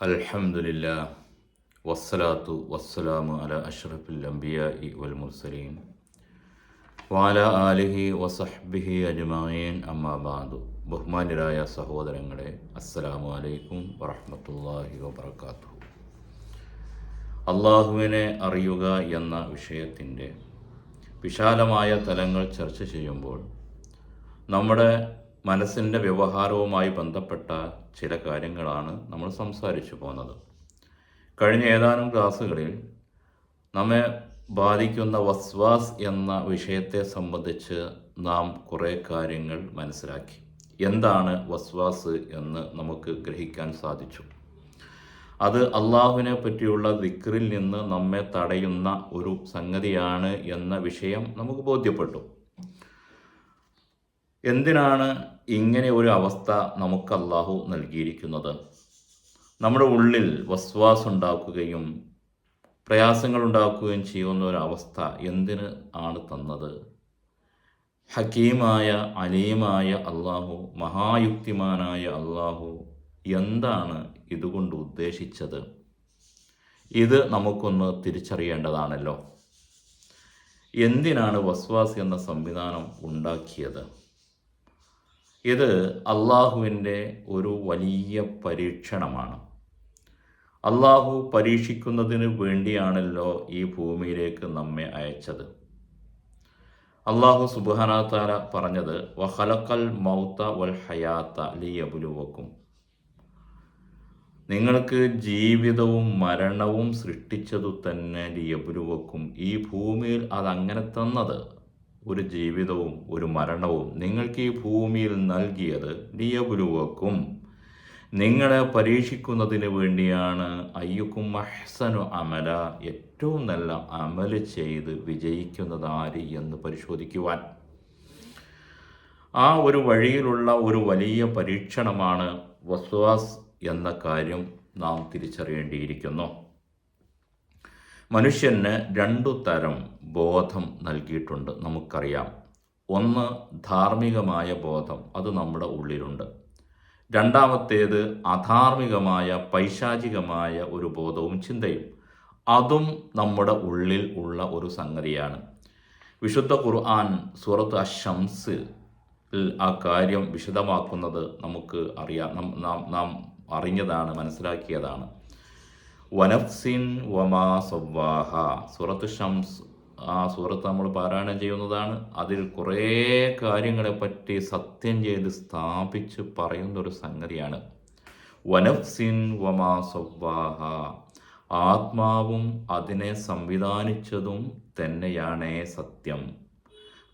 അൽഹംദുലില്ല വസ്സലാത്തു വസ്സലാമു അല അഷ്റഫിൽ അംബിയ വൽ മുർസലീൻ. വാല ആലിഹി വസഹ്ബിഹി അജ്മഈൻ. അമ്മാബാദു ബഹുമാന്യരായ സഹോദരങ്ങളെ അസ്സലാമു അലൈക്കും വറഹ്മത്തുള്ളാഹി വബറകാതുഹു അള്ളാഹുവിനെ അറിയുക എന്ന വിഷയത്തിന്റെ വിശാലമായ തലങ്ങൾ ചർച്ച ചെയ്യുമ്പോൾ നമ്മുടെ മനസ്സിന്റെ വ്യവഹാരവുമായി ബന്ധപ്പെട്ട ചില കാര്യങ്ങളാണ് നമ്മൾ സംസാരിച്ചു പോകുന്നത്. കഴിഞ്ഞ ഏതാനും ക്ലാസ്സുകളിൽ നമ്മെ ബാധിക്കുന്ന വസ്വാസ് എന്ന വിഷയത്തെ സംബന്ധിച്ച് നാം കുറേ കാര്യങ്ങൾ മനസ്സിലാക്കി. എന്താണ് വസ്വാസ് എന്ന് നമുക്ക് ഗ്രഹിക്കാൻ സാധിച്ചു. അത് അള്ളാഹുവിനെ പറ്റിയുള്ള ദിക്റിൽ നിന്ന് നമ്മെ തടയുന്ന ഒരു സംഗതിയാണ് എന്ന വിഷയം നമുക്ക് ബോധ്യപ്പെട്ടു. എന്തിനാണ് ഇങ്ങനെ ഒരു അവസ്ഥ നമുക്ക് അള്ളാഹു നൽകിയിരിക്കുന്നത്? നമ്മുടെ ഉള്ളിൽ വസ്വാസ് ഉണ്ടാക്കുകയും പ്രയാസങ്ങൾ ഉണ്ടാക്കുകയും ചെയ്യുന്ന ഒരു അവസ്ഥ എന്തിന് ആണ് തന്നത്? ഹക്കീമായ അലീമായ അള്ളാഹു മഹായുക്തിമാനായ അള്ളാഹു എന്താണ് ഇതുകൊണ്ട് ഉദ്ദേശിച്ചത്? ഇത് നമുക്കൊന്ന് തിരിച്ചറിയേണ്ടതാണല്ലോ. എന്തിനാണ് വസ്വാസ് എന്ന സംവിധാനം ഉണ്ടാക്കിയത്? ഇത് അള്ളാഹുവിന്റെ ഒരു വലിയ പരീക്ഷണമാണ്. അള്ളാഹു പരീക്ഷിക്കുന്നതിന് വേണ്ടിയാണല്ലോ ഈ ഭൂമിയിലേക്ക് നമ്മെ അയച്ചത്. അള്ളാഹു സുബാനാത്താര പറഞ്ഞത് വഹലക്കൽ മൗത്ത വൽ ഹയാത്ത ലിയബുലുവക്കും. നിങ്ങൾക്ക് ജീവിതവും മരണവും സൃഷ്ടിച്ചതു തന്നെ ലിയബുലുവക്കും. ഈ ഭൂമിയിൽ അതങ്ങനെ തന്നത്. ഒരു ജീവിതവും ഒരു മരണവും നിങ്ങൾക്ക് ഈ ഭൂമിയിൽ നൽകിയത് ലിയബുലുവക്കും. നിങ്ങളെ പരീക്ഷിക്കുന്നതിന് വേണ്ടിയാണ് അയ്യുക്കും അഹ്സനു അമല ഏറ്റവും നല്ല അമൽ ചെയ്ത് വിജയിക്കുന്നത് ആര് എന്ന് പരിശോധിക്കുവാൻ. ആ ഒരു വഴിയിലുള്ള ഒരു വലിയ പരീക്ഷണമാണ് വസ്വാസ് എന്ന കാര്യം നാം തിരിച്ചറിയേണ്ടിയിരിക്കുന്നു. മനുഷ്യന് രണ്ടു തരം ബോധം നൽകിയിട്ടുണ്ട് നമുക്കറിയാം. ഒന്ന് ധാർമ്മികമായ ബോധം. അത് നമ്മുടെ ഉള്ളിലുണ്ട്. രണ്ടാമത്തേത് അധാർമികമായ പൈശാചികമായ ഒരു ബോധവും ചിന്തയും. അതും നമ്മുടെ ഉള്ളിൽ ഉള്ള ഒരു സംഗതിയാണ്. വിശുദ്ധ ഖുർആൻ സൂറത്ത് അഷംസ് ആ കാര്യം വിശദമാക്കുന്നത് നമുക്ക് അറിയാം. നാം നാം അറിഞ്ഞതാണ് മനസ്സിലാക്കിയതാണ്. വനഫ്സിൻ വമാ സവ്വാഹ. സൂറത്ത് ഷംസ് ആ സൂറത്ത് നമ്മൾ പാരായണം ചെയ്യുന്നതാണ്. അതിൽ കുറേ കാര്യങ്ങളെപ്പറ്റി സത്യം ചെയ്ത് സ്ഥാപിച്ച് പറയുന്ന ഒരു സംഗതിയാണ്. വനഫ്സിൻ വമാ സവ്വാഹ. ആത്മാവും അതിനെ സംവിധാനിച്ചതും തന്നെയാണേ സത്യം.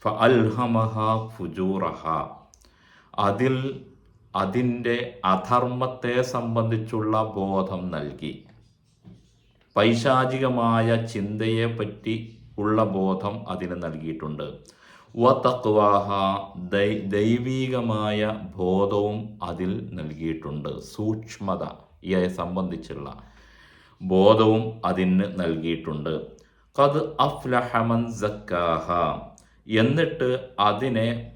ഫ അൽഹമഹ ഫുജൂറഹ. അതിൽ അതിന്റെ അധർമ്മത്തെ സംബന്ധിച്ചുള്ള ബോധം നൽകി. പൈശാചികമായ ചിന്തയെപ്പറ്റി ഉള്ള ബോധം അതിന് നൽകിയിട്ടുണ്ട്. വ തക്വാഹ ദൈവീകമായ ബോധവും അതിൽ നൽകിയിട്ടുണ്ട്. സൂക്ഷ്മതയെ സംബന്ധിച്ചുള്ള ബോധവും അതിന് നൽകിയിട്ടുണ്ട്. കത് അഫ്ലഹമൻ സക്കാഹ എന്നിട്ട് അതിനെ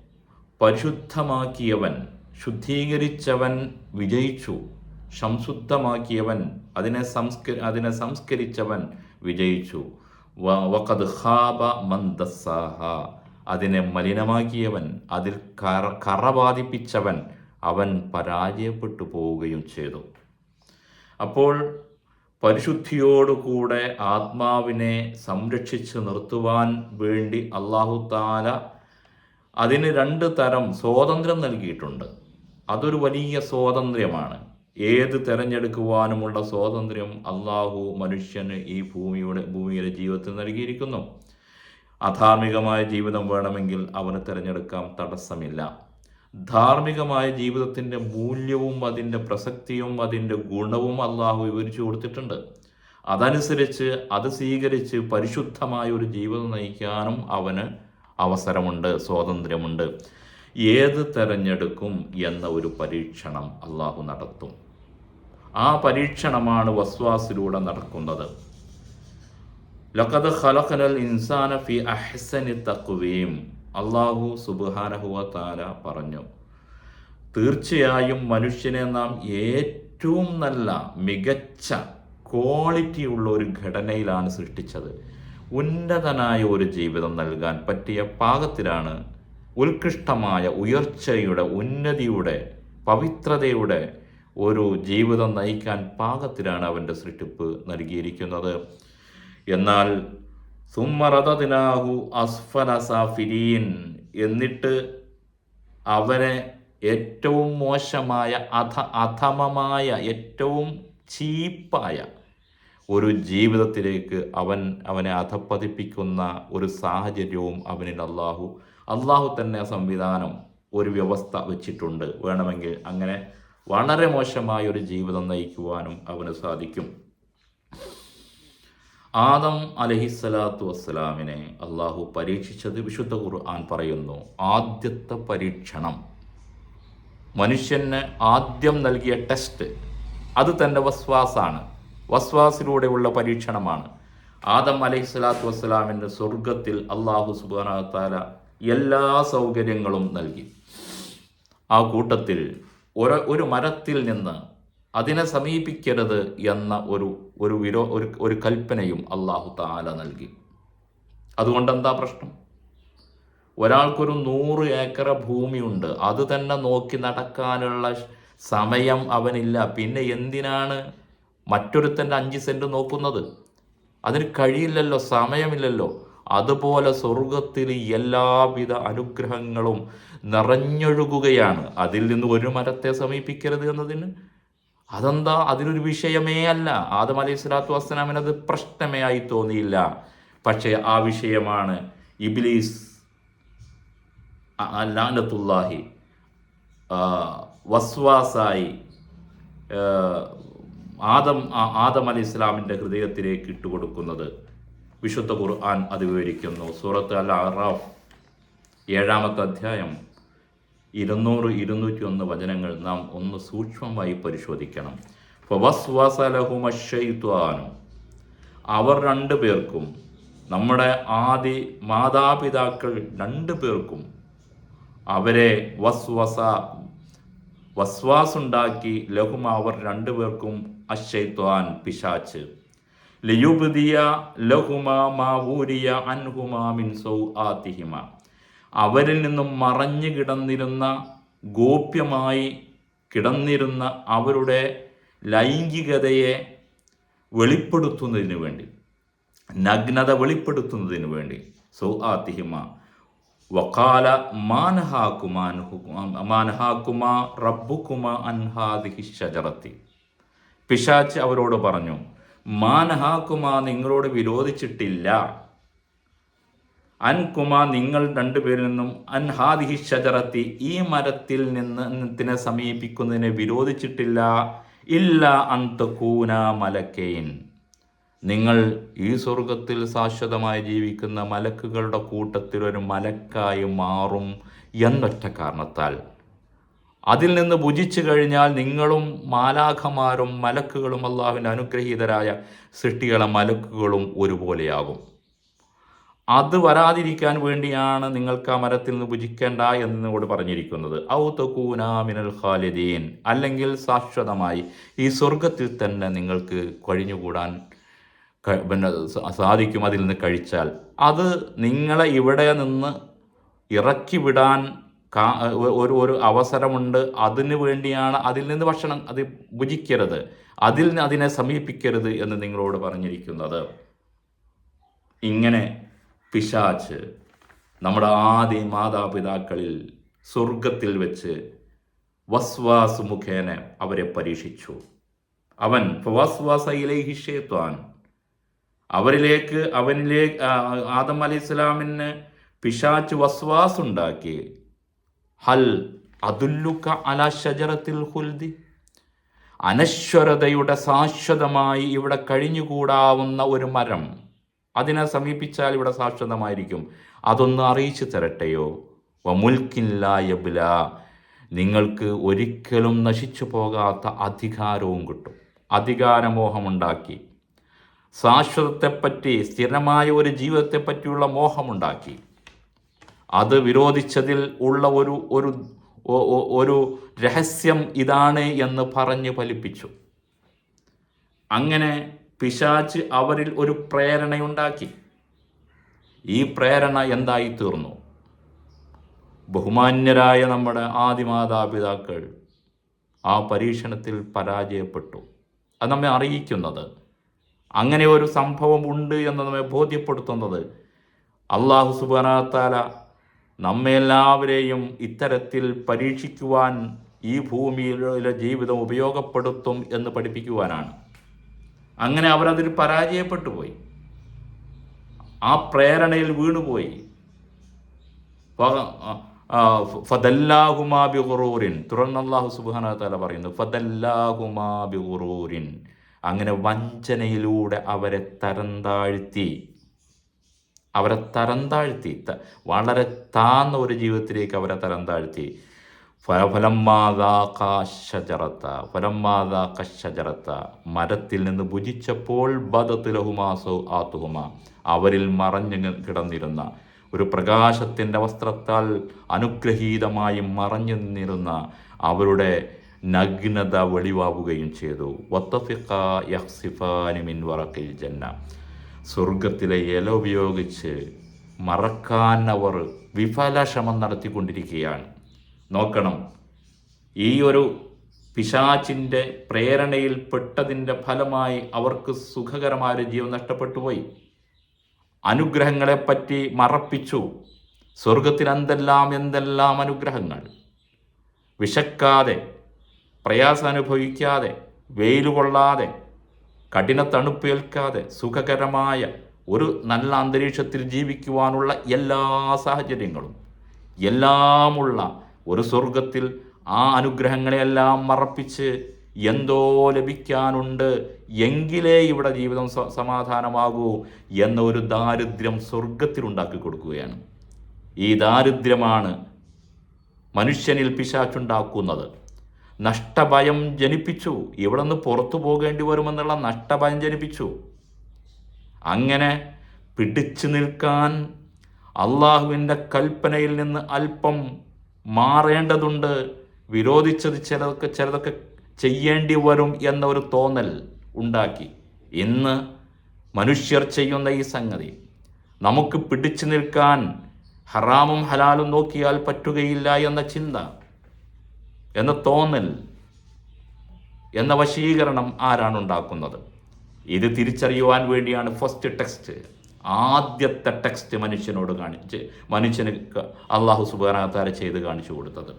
പരിശുദ്ധമാക്കിയവൻ ശുദ്ധീകരിച്ചവൻ വിജയിച്ചു. സംശുദ്ധമാക്കിയവൻ അതിനെ സംസ്ക അതിനെ സംസ്കരിച്ചവൻ വിജയിച്ചു. വഖദ് ഖാബ മന്ദസാഹ അതിനെ മലിനമാക്കിയവൻ അതിൽ കറ കറ ബാധിപ്പിച്ചവൻ അവൻ പരാജയപ്പെട്ടു പോവുകയും ചെയ്തു. അപ്പോൾ പരിശുദ്ധിയോടുകൂടെ ആത്മാവിനെ സംരക്ഷിച്ച് നിർത്തുവാൻ വേണ്ടി അള്ളാഹു താല അതിന് രണ്ട് തരം സ്വാതന്ത്ര്യം നൽകിയിട്ടുണ്ട്. അതൊരു വലിയ സ്വാതന്ത്ര്യമാണ്. ഏത് തിരഞ്ഞെടുക്കുവാനുമുള്ള സ്വാതന്ത്ര്യം അള്ളാഹു മനുഷ്യന് ഈ ഭൂമിയുടെ ഭൂമിയിലെ ജീവിതത്തിൽ നൽകിയിരിക്കുന്നു. അധാർമികമായ ജീവിതം വേണമെങ്കിൽ അവന് തിരഞ്ഞെടുക്കാം തടസ്സമില്ല. ധാർമ്മികമായ ജീവിതത്തിന്റെ മൂല്യവും അതിന്റെ പ്രസക്തിയും അതിന്റെ ഗുണവും അള്ളാഹു വിവരിച്ചു കൊടുത്തിട്ടുണ്ട്. അതനുസരിച്ച് അത് സ്വീകരിച്ച് പരിശുദ്ധമായ ഒരു ജീവിതം നയിക്കാനും അവന് അവസരമുണ്ട് സ്വാതന്ത്ര്യമുണ്ട്. ഏത് തെരഞ്ഞെടുക്കും എന്ന ഒരു പരീക്ഷണം അള്ളാഹു നടത്തും. ആ പരീക്ഷണമാണ് വസ്വാസിലൂടെ നടക്കുന്നത്. ലഖദ് ഖലഖനൽ ഇൻസാന ഫി അഹ്സനി തക്വീം. അള്ളാഹു വ താല പറഞ്ഞു തീർച്ചയായും മനുഷ്യനെ നാം ഏറ്റവും നല്ല മികച്ച ക്വാളിറ്റി ഉള്ള ഒരു ഘടനയിലാണ് സൃഷ്ടിച്ചത്. ഉന്നതനായ ഒരു ജീവിതം നൽകാൻ പറ്റിയ പാകത്തിലാണ് ഉത്കൃഷ്ടമായ ഉയർച്ചയുടെ ഉന്നതിയുടെ പവിത്രതയുടെ ഒരു ജീവിതം നയിക്കാൻ പാകത്തിലാണ് അവന്റെ സൃഷ്ടിപ്പ് നൽകിയിരിക്കുന്നത്. എന്നാൽ സുമ്മറതതിനാഹു അസ്ഫല സാഫിരീൻ എന്നിട്ട് അവനെ ഏറ്റവും മോശമായ അധ അധമമായ ഏറ്റവും ചീപ്പായ ഒരു ജീവിതത്തിലേക്ക് അവൻ അവനെ അധപ്പതിപ്പിക്കുന്ന ഒരു സാഹചര്യവും അവനിൽ അള്ളാഹു അള്ളാഹു തന്നെ സംവിധാനം ഒരു വ്യവസ്ഥ വെച്ചിട്ടുണ്ട്. വേണമെങ്കിൽ അങ്ങനെ വളരെ മോശമായ ഒരു ജീവിതം നയിക്കുവാനും അവന് സാധിക്കും. ആദം അലഹിസ്സലാത്തു വസ്സലാമിനെ അള്ളാഹു പരീക്ഷിച്ചത് വിശുദ്ധ ഖുർആൻ പറയുന്നു ആദ്യത്തെ പരീക്ഷണം. മനുഷ്യന് ആദ്യം നൽകിയ ടെസ്റ്റ് അത് തന്റെ വസ്വാസാണ്. വസ്വാസിലൂടെയുള്ള പരീക്ഷണമാണ്. ആദം അലൈഹി സ്വലാത്തു വസ്സലാമിന്റെ സ്വർഗത്തിൽ അള്ളാഹു സുബാന എല്ലാ സൗകര്യങ്ങളും നൽകി. ആ കൂട്ടത്തിൽ ഒരു ഒരു മരത്തിൽ നിന്ന് അതിനെ സമീപിക്കരുത് എന്ന ഒരു ഒരു വിരോ ഒരു ഒരു കൽപ്പനയും അള്ളാഹു താല നൽകി. അതുകൊണ്ട് എന്താ പ്രശ്നം? ഒരാൾക്കൊരു നൂറ് ഏക്കർ ഭൂമിയുണ്ട് അത് തന്നെ നോക്കി നടക്കാനുള്ള സമയം അവനില്ല. പിന്നെ എന്തിനാണ് മറ്റൊരുത്തന്റെ അഞ്ച് സെന്റ് നോക്കുന്നത്? അതിന് കഴിയില്ലല്ലോ സമയമില്ലല്ലോ. അതുപോലെ സ്വർഗത്തിൽ എല്ലാവിധ അനുഗ്രഹങ്ങളും നിറഞ്ഞൊഴുകുകയാണ്. അതിൽ നിന്ന് ഒരു മരത്തെ സമീപിക്കരുത് എന്നതിന്? അതെന്താ? അതിനൊരു വിഷയമേ അല്ല. ആദം അലൈഹി സ്വലാത്തു വസ്സലാമിന് അത് പ്രശ്നമേ ആയി തോന്നിയില്ല. പക്ഷേ ആ വിഷയമാണ് ഇബിലീസ് ലാനത്തുല്ലാഹി വസ്വാസായി ആദം ആദം അലി ഇസ്ലാമിന്റെ ഹൃദയത്തിലേക്ക് ഇട്ടുകൊടുക്കുന്നത്. വിശുദ്ധ ഖുർആൻ അത് വിവരിക്കുന്നു. സൂറത്ത് അൽ അറാഫ് ഏഴാമത്തെ അധ്യായം ഇരുന്നൂറ് ഇരുന്നൂറ്റി ഒന്ന് വചനങ്ങൾ നാം ഒന്ന് സൂക്ഷ്മമായി പരിശോധിക്കണം. അവർ രണ്ടു പേർക്കും നമ്മുടെ ആദി മാതാപിതാക്കൾ രണ്ടു പേർക്കും അവരെ വസ്വസ വസ്വാസുണ്ടാക്കി ലഹുമ അവർ രണ്ടുപേർക്കും അഷയ്ത്വാൻ പിശാച്ച്. ലയുബദിയ അൻഹുമാ മിൻ അവരിൽ നിന്നും മറഞ്ഞു കിടന്നിരുന്ന ഗോപ്യമായി കിടന്നിരുന്ന അവരുടെ ലൈംഗികതയെ വെളിപ്പെടുത്തുന്നതിന് വേണ്ടി നഗ്നത വെളിപ്പെടുത്തുന്നതിന് വേണ്ടി സൗ ആത്തിഹിമ വക്കാല മാനഹാക്കുമാ റബ്ബുക്കുമാ അൻഹാദിഹി ഷജറത്തി പിശാച്ച് അവരോട് പറഞ്ഞു മാനഹാക്കുമാ നിങ്ങളോട് വിരോധിച്ചിട്ടില്ല. അൻകുമാ നിങ്ങൾ രണ്ടുപേരിൽ നിന്നും അൻഹാദിഹി ഷജറത്തി ഈ മരത്തിൽ നിന്ന് സമീപിക്കുന്നതിനെ വിരോധിച്ചിട്ടില്ല. ഇല്ല അന്തകൂന മലക്കേൻ. നിങ്ങൾ ഈ സ്വർഗത്തിൽ ശാശ്വതമായി ജീവിക്കുന്ന മലക്കുകളുടെ കൂട്ടത്തിൽ ഒരു മലക്കായി മാറും എന്നൊറ്റ കാരണത്താൽ. അതിൽ നിന്ന് ഭുജിച്ചു കഴിഞ്ഞാൽ നിങ്ങളും മാലാഖമാരും മലക്കുകളും അള്ളാഹുവിന്റെ അനുഗ്രഹീതരായ സൃഷ്ടികളെ മലക്കുകളും ഒരുപോലെയാകും. അത് വരാതിരിക്കാൻ വേണ്ടിയാണ് നിങ്ങൾക്ക് ആ മരത്തിൽ നിന്ന് ഭുജിക്കേണ്ട എന്നോട് പറഞ്ഞിരിക്കുന്നത്. ഔ തക്കൂന മിനൽ ഖാലിദീൻ. അല്ലെങ്കിൽ ശാശ്വതമായി ഈ സ്വർഗത്തിൽ തന്നെ നിങ്ങൾക്ക് കഴിഞ്ഞുകൂടാൻ പിന്നെ സാധിക്കും അതിൽ നിന്ന് കഴിച്ചാൽ. അത് നിങ്ങളെ ഇവിടെ നിന്ന് ഇറക്കി വിടാൻ ഒരു ഒരു അവസരമുണ്ട്. അതിന് വേണ്ടിയാണ് അതിൽ നിന്ന് ഭക്ഷണം അത് ഭുജിക്കരുത്. അതിൽ നിന്ന് അതിനെ സമീപിക്കരുത് എന്ന് നിങ്ങളോട് പറഞ്ഞിരിക്കുന്നത്. ഇങ്ങനെ പിശാച്ച് നമ്മുടെ ആദ്യ മാതാപിതാക്കളിൽ സ്വർഗത്തിൽ വെച്ച് വസ്വാസ് മുഖേന അവരെ പരീക്ഷിച്ചു. അവൻ വസ്വാസ ഹിഷേത്വാൻ അവരിലേക്ക് അവനിലേക്ക് ആദം അലി ഇസ്ലാമിന് പിശാച്ച് വസ്വാസ് ഉണ്ടാക്കി. ഹൽ അതുല്ലുക്ക അല ഷജറത്തിൽ ഹുൽദി. അനശ്വരതയുടെ ശാശ്വതമായി ഇവിടെ കഴിഞ്ഞുകൂടാവുന്ന ഒരു മരം അതിനെ സമീപിച്ചാൽ ഇവിടെ ശാശ്വതമായിരിക്കും. അതൊന്ന് അറിയിച്ചു തരട്ടെയോ? വമുൽക്കില്ലായബില നിങ്ങൾക്ക് ഒരിക്കലും നശിച്ചു പോകാത്ത അധികാരവും കിട്ടും. അധികാരമോഹമുണ്ടാക്കി. ശാശ്വതത്തെപ്പറ്റി സ്ഥിരമായ ഒരു ജീവിതത്തെപ്പറ്റിയുള്ള മോഹമുണ്ടാക്കി. അത് വിരോധിച്ചതിൽ ഉള്ള ഒരു ഒരു ഒരു രഹസ്യം ഇതാണ് എന്ന് പറഞ്ഞ് ഫലിപ്പിച്ചു. അങ്ങനെ പിശാച്ച് അവരിൽ ഒരു പ്രേരണയുണ്ടാക്കി. ഈ പ്രേരണ എന്തായി തീർന്നു ബഹുമാന്യരായ നമ്മുടെ ആദിമാതാപിതാക്കൾ ആ പരീക്ഷണത്തിൽ പരാജയപ്പെട്ടു. അത് നമ്മെ അറിയിക്കുന്നത്. അങ്ങനെ ഒരു സംഭവം ഉണ്ട് എന്ന് നമ്മെ ബോധ്യപ്പെടുത്തുന്നത് അള്ളാഹു സുബാനാത്താല നമ്മെല്ലാവരെയും ഇത്തരത്തിൽ പരീക്ഷിക്കുവാൻ ഈ ഭൂമിയിലെ ജീവിതം ഉപയോഗപ്പെടുത്തും എന്ന് പഠിപ്പിക്കുവാനാണ്. അങ്ങനെ അവരതിൽ പരാജയപ്പെട്ടു പോയി. ആ പ്രേരണയിൽ വീണുപോയി ഫദല്ലാഹുമാബി തുറന്ന അള്ളാഹു സുബാന തല പറയുന്നു ഫദല്ലാഹുമാബി അങ്ങനെ വഞ്ചനയിലൂടെ അവരെ തരം താഴ്ത്തി അവരെ തരം താഴ്ത്തി വളരെ താന്ന ഒരു ജീവിതത്തിലേക്ക് അവരെ തരം താഴ്ത്തി ഫലമാതാക്കശജറത്ത ഫലമാതാക്കശജറത്ത മരത്തിൽ നിന്ന് ഭുജിച്ചപ്പോൾ ബദത്തിലഹുമാസോ ആത്തുഹുമ. അവരിൽ മറഞ്ഞു കിടന്നിരുന്ന. ഒരു പ്രകാശത്തിന്റെ വസ്ത്രത്താൽ അനുഗ്രഹീതമായി മറഞ്ഞു നിന്നിരുന്ന അവരുടെ നഗ്നത വെളിവാവുകയും ചെയ്തു. വത്തഫിഖ യഹ്സിഫാനി മിൻ വറക്കിൽ ജന്ന. സ്വർഗത്തിലെ ഇല ഉപയോഗിച്ച് മറക്കാൻ അവർ വിഫല ശ്രമം നടത്തിക്കൊണ്ടിരിക്കുകയാണ്. നോക്കണം ഈ ഒരു പിശാചിന്റെ പ്രേരണയിൽ പെട്ടതിന്റെ ഫലമായി അവർക്ക് സുഖകരമായ ഒരു ജീവൻ നഷ്ടപ്പെട്ടു പോയി അനുഗ്രഹങ്ങളെപ്പറ്റി മറപ്പിച്ചു. സ്വർഗത്തിൽ എന്തെല്ലാം എന്തെല്ലാം അനുഗ്രഹങ്ങൾ? വിശക്കാതെ പ്രയാസം അനുഭവിക്കാതെ വെയിൽ കൊള്ളാതെ കഠിന തണുപ്പേൽക്കാതെ സുഖകരമായ ഒരു നല്ല അന്തരീക്ഷത്തിൽ ജീവിക്കുവാനുള്ള എല്ലാ സാഹചര്യങ്ങളും എല്ലാമുള്ള ഒരു സ്വർഗത്തിൽ ആ അനുഗ്രഹങ്ങളെല്ലാം മറപ്പിച്ച് എന്തോ ലഭിക്കാനുണ്ട്. എങ്കിലേ ഇവിടെ ജീവിതം സമാധാനമാകൂ എന്ന ഒരു ദാരിദ്ര്യം സ്വർഗത്തിൽ ഉണ്ടാക്കി കൊടുക്കുകയാണ്. ഈ ദാരിദ്ര്യമാണ് മനുഷ്യനിൽ പിശാച്ചുണ്ടാക്കുന്നത്. നഷ്ടഭയം ജനിപ്പിച്ചു. ഇവിടെ നിന്ന് പുറത്തു പോകേണ്ടി വരുമെന്നുള്ള നഷ്ടഭയം ജനിപ്പിച്ചു. അങ്ങനെ പിടിച്ചു നിൽക്കാൻ അള്ളാഹുവിന്റെ കൽപ്പനയിൽ നിന്ന് അല്പം മാറേണ്ടതുണ്ട്. വിരോധിച്ചത് ചിലതൊക്കെ ചിലതൊക്കെ ചെയ്യേണ്ടി വരും എന്ന ഒരു തോന്നൽ ഉണ്ടാക്കി. ഇന്ന് മനുഷ്യർ ചെയ്യുന്ന ഈ സംഗതി. നമുക്ക് പിടിച്ചു നിൽക്കാൻ ഹറാമും ഹലാലും നോക്കിയാൽ പറ്റുകയില്ല എന്ന ചിന്ത. എന്ന തോന്നൽ എന്ന വശീകരണം ആരാണ് ഉണ്ടാക്കുന്നത്? ഇത് തിരിച്ചറിയുവാൻ വേണ്ടിയാണ് ഫസ്റ്റ് ടെക്സ്റ്റ് ആദ്യത്തെ ടെക്സ്റ്റ് മനുഷ്യനോട് കാണിച്ച് മനുഷ്യന് അള്ളാഹു സുബാനാത്താര ചെയ്ത് കാണിച്ചു കൊടുത്തത്.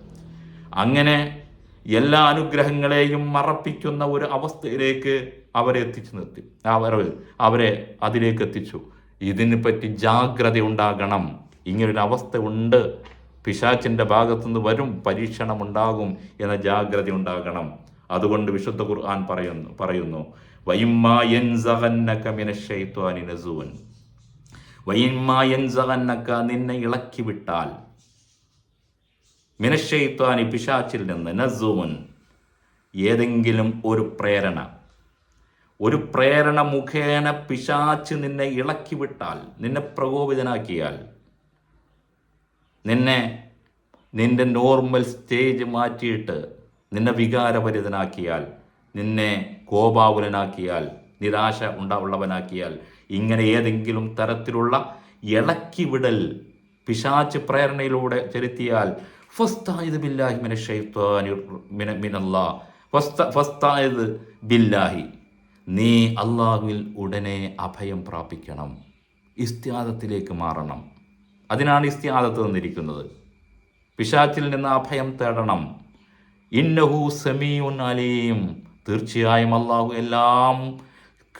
അങ്ങനെ എല്ലാ അനുഗ്രഹങ്ങളെയും മറപ്പിക്കുന്ന ഒരു അവസ്ഥയിലേക്ക് അവരെ എത്തിച്ചു നിർത്തി. അവർ അവരെ അതിലേക്ക് എത്തിച്ചു. ഇതിനെ പറ്റി ജാഗ്രത ഉണ്ടാകണം. ഇങ്ങനൊരു അവസ്ഥ ഉണ്ട്. പിശാച്ചിന്റെ ഭാഗത്തുനിന്ന് വരും പരീക്ഷണമുണ്ടാകും എന്ന ജാഗ്രത ഉണ്ടാകണം. അതുകൊണ്ട് വിശുദ്ധ ഖുർആൻ പറയുന്നു പറയുന്നു നിന്നെ ഇളക്കി വിട്ടാൽ മിനശ്ശയിത്വാനി പിശാച്ചിൽ നിന്ന് നസൂൻ. ഏതെങ്കിലും ഒരു പ്രേരണ ഒരു പ്രേരണ മുഖേന പിശാച്ച് നിന്നെ ഇളക്കി വിട്ടാൽ നിന്നെ പ്രകോപിതനാക്കിയാൽ നിന്നെ നിന്റെ നോർമൽ സ്റ്റേജ് മാറ്റിയിട്ട് നിന്നെ വികാരഭരിതനാക്കിയാൽ നിന്നെ കോപാകുലനാക്കിയാൽ നിരാശ ഉണ്ടാവുള്ളവനാക്കിയാൽ ഇങ്ങനെ ഏതെങ്കിലും തരത്തിലുള്ള ഇളക്കിവിടൽ പിശാച്ച് പ്രേരണയിലൂടെ ചെലുത്തിയാൽ ഫസ്തായത് ബില്ലാഹി മിന മിന മിനല്ലാ ഫസ്ത ഫസ്തായത് ബില്ലാഹി. നീ അള്ളാഹുവിൽ ഉടനെ അഭയം പ്രാപിക്കണം. ഇസ്ത്യാദത്തിലേക്ക് മാറണം. അതിനാണ് ഇസ്തിയാദത്ത് തന്നിരിക്കുന്നത് പിശാച്ചിൽ നിന്ന് അഭയം തേടണം. ഇന്നഹു സമീഉൻ അലീം. തീർച്ചയായും അള്ളാഹു എല്ലാം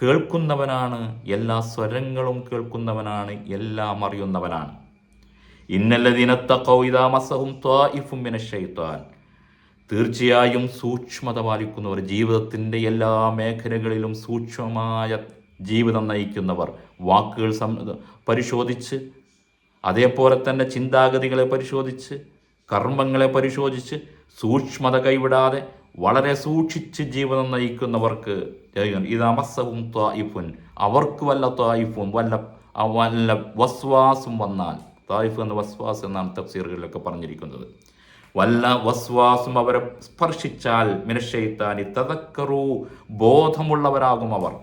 കേൾക്കുന്നവനാണ്. എല്ലാ സ്വരങ്ങളും കേൾക്കുന്നവനാണ്. എല്ലാം അറിയുന്നവനാണ്. ഇന്നല്ലതിനത്തക്കൗതാമസഹും ത്വാഇഫും മിനശ്ശൈത്വാൻ തീർച്ചയായും സൂക്ഷ്മത പാലിക്കുന്നവർ ജീവിതത്തിന്റെ എല്ലാ മേഖലകളിലും സൂക്ഷ്മമായ ജീവിതം നയിക്കുന്നവർ വാക്കുകൾ പരിശോധിച്ച് അതേപോലെ തന്നെ ചിന്താഗതികളെ പരിശോധിച്ച് കർമ്മങ്ങളെ പരിശോധിച്ച് സൂക്ഷ്മത കൈവിടാതെ വളരെ സൂക്ഷിച്ച് ജീവിതം നയിക്കുന്നവർക്ക് ഇത് അമസവും ത്വായിഫുൻ അവർക്ക് വല്ല ത്വായിഫും വല്ല വല്ല വസ്വാസും വന്നാൽ തായിഫ് എന്ന വസ്വാസ് എന്നാണ് തഫ്സീറുകളിലൊക്കെ പറഞ്ഞിരിക്കുന്നത്. വല്ല വസ്വാസും അവരെ സ്പർശിച്ചാൽ മിനശയിത്താനി തതക്കറു ബോധമുള്ളവരാകും അവർ.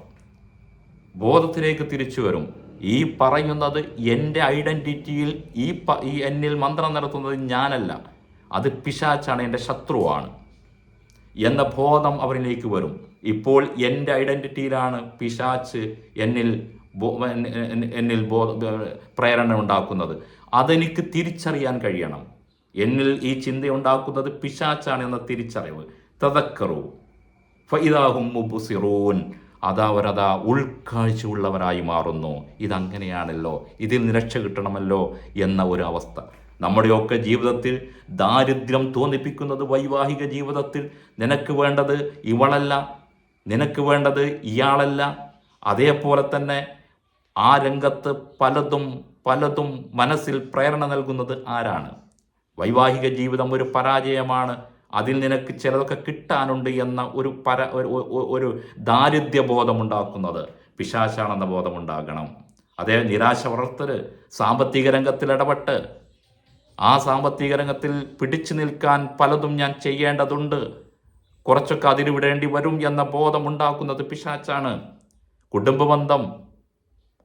ബോധത്തിലേക്ക് തിരിച്ചു വരും. ഈ പറയുന്നത് എന്റെ ഐഡന്റിറ്റിയിൽ ഈ പ ഈ എന്നിൽ മന്ത്രം നടത്തുന്നത് ഞാനല്ല. അത് പിശാച്ചാണ് എന്റെ ശത്രുവാണ്. എന്ന ബോധം അവരിലേക്ക് വരും. ഇപ്പോൾ എന്റെ ഐഡന്റിറ്റിയിലാണ് പിശാച്ച് എന്നിൽ എന്നിൽ പ്രേരണ ഉണ്ടാക്കുന്നത്. അതെനിക്ക് തിരിച്ചറിയാൻ കഴിയണം. എന്നിൽ ഈ ചിന്ത ഉണ്ടാക്കുന്നത് പിശാച്ചാണ് എന്ന തിരിച്ചറിവ്. തതക്കറു ഫൈദാഹും മുബ്സിറൂൻ. അതാ അവരതാ ഉൾക്കാഴ്ചയുള്ളവരായി മാറുന്നു. ഇതങ്ങനെയാണല്ലോ. ഇതിൽ നിരക്ഷ കിട്ടണമല്ലോ എന്ന ഒരു അവസ്ഥ. നമ്മുടെയൊക്കെ ജീവിതത്തിൽ ദാരിദ്ര്യം തോന്നിപ്പിക്കുന്നത് വൈവാഹിക ജീവിതത്തിൽ നിനക്ക് വേണ്ടത് ഇവളല്ല നിനക്ക് വേണ്ടത് ഇയാളല്ല. അതേപോലെ തന്നെ ആ രംഗത്ത് പലതും പലതും മനസ്സിൽ പ്രേരണ നൽകുന്നത് ആരാണ്? വൈവാഹിക ജീവിതം ഒരു പരാജയമാണ്. അതിൽ നിനക്ക് ചിലതൊക്കെ കിട്ടാനുണ്ട് എന്ന ഒരു പര ഒരു- ദാരിദ്ര്യ ബോധമുണ്ടാക്കുന്നത് ദാരിദ്ര്യബോധം ഉണ്ടാക്കുന്നത് പിശാശാണെന്ന ബോധമുണ്ടാകണം. അതേ നിരാശ വളർത്തൽ സാമ്പത്തിക രംഗത്തിൽ ഇടപെട്ട് ആ സാമ്പത്തിക രംഗത്തിൽ പിടിച്ചു നിൽക്കാൻ പലതും ഞാൻ ചെയ്യേണ്ടതുണ്ട്. കുറച്ചൊക്കെ അതിരുവിടേണ്ടി വരും എന്ന ബോധമുണ്ടാക്കുന്നത് പിശാച്ചാണ് കുടുംബബന്ധം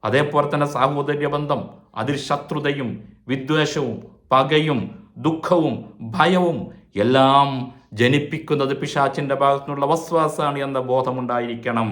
അതേപോലെ തന്നെ സാഹോദര്യ ബന്ധം അതിൽ ശത്രുതയും വിദ്വേഷവും പകയും ദുഃഖവും ഭയവും എല്ലാം ജനിപ്പിക്കുന്നത് പിശാച്ചിന്റെ ഭാഗത്തുനിന്നുള്ള വസ്വാസാണ് എന്ന ബോധമുണ്ടായിരിക്കണം.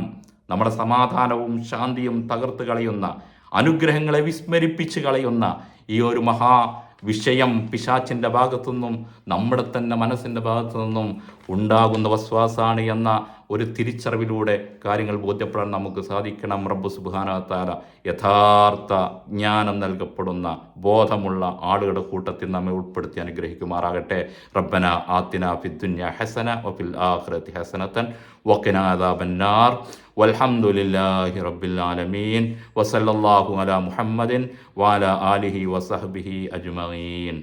നമ്മുടെ സമാധാനവും ശാന്തിയും തകർത്ത് കളയുന്ന അനുഗ്രഹങ്ങളെ വിസ്മരിപ്പിച്ച് കളയുന്ന ഈ ഒരു മഹാ വിഷയം പിശാച്ചിന്റെ ഭാഗത്തുനിന്നും നമ്മുടെ തന്നെ മനസ്സിന്റെ ഭാഗത്തു നിന്നും ഉണ്ടാകുന്ന വസ്വാസാണ് എന്ന ഒരു തിരിച്ചറിവിലൂടെ കാര്യങ്ങൾ ബോധ്യപ്പെടാൻ നമുക്ക് സാധിക്കണം. റബ്ബ് സുബാനത്താല യഥാർത്ഥ ജ്ഞാനം നൽകപ്പെടുന്ന ബോധമുള്ള ആളുകളുടെ കൂട്ടത്തിൽ നമ്മെ ഉൾപ്പെടുത്തി അനുഗ്രഹിക്കുമാറാകട്ടെ. റബ്ബന ആത്തിന ഫിദ്ദുന്യ ഹസന വഫിൽ ആഖിറത്തി ഹസനത്തൻ വക്കിനാദാബന്നാർ വൽഹംദുലില്ലാഹി റബ്ബിൽ ആലമീൻ. വസല്ലല്ലാഹു അലാ മുഹമ്മദിൻ വാല ആലിഹി വസഹബിഹി അജ്മഈൻ.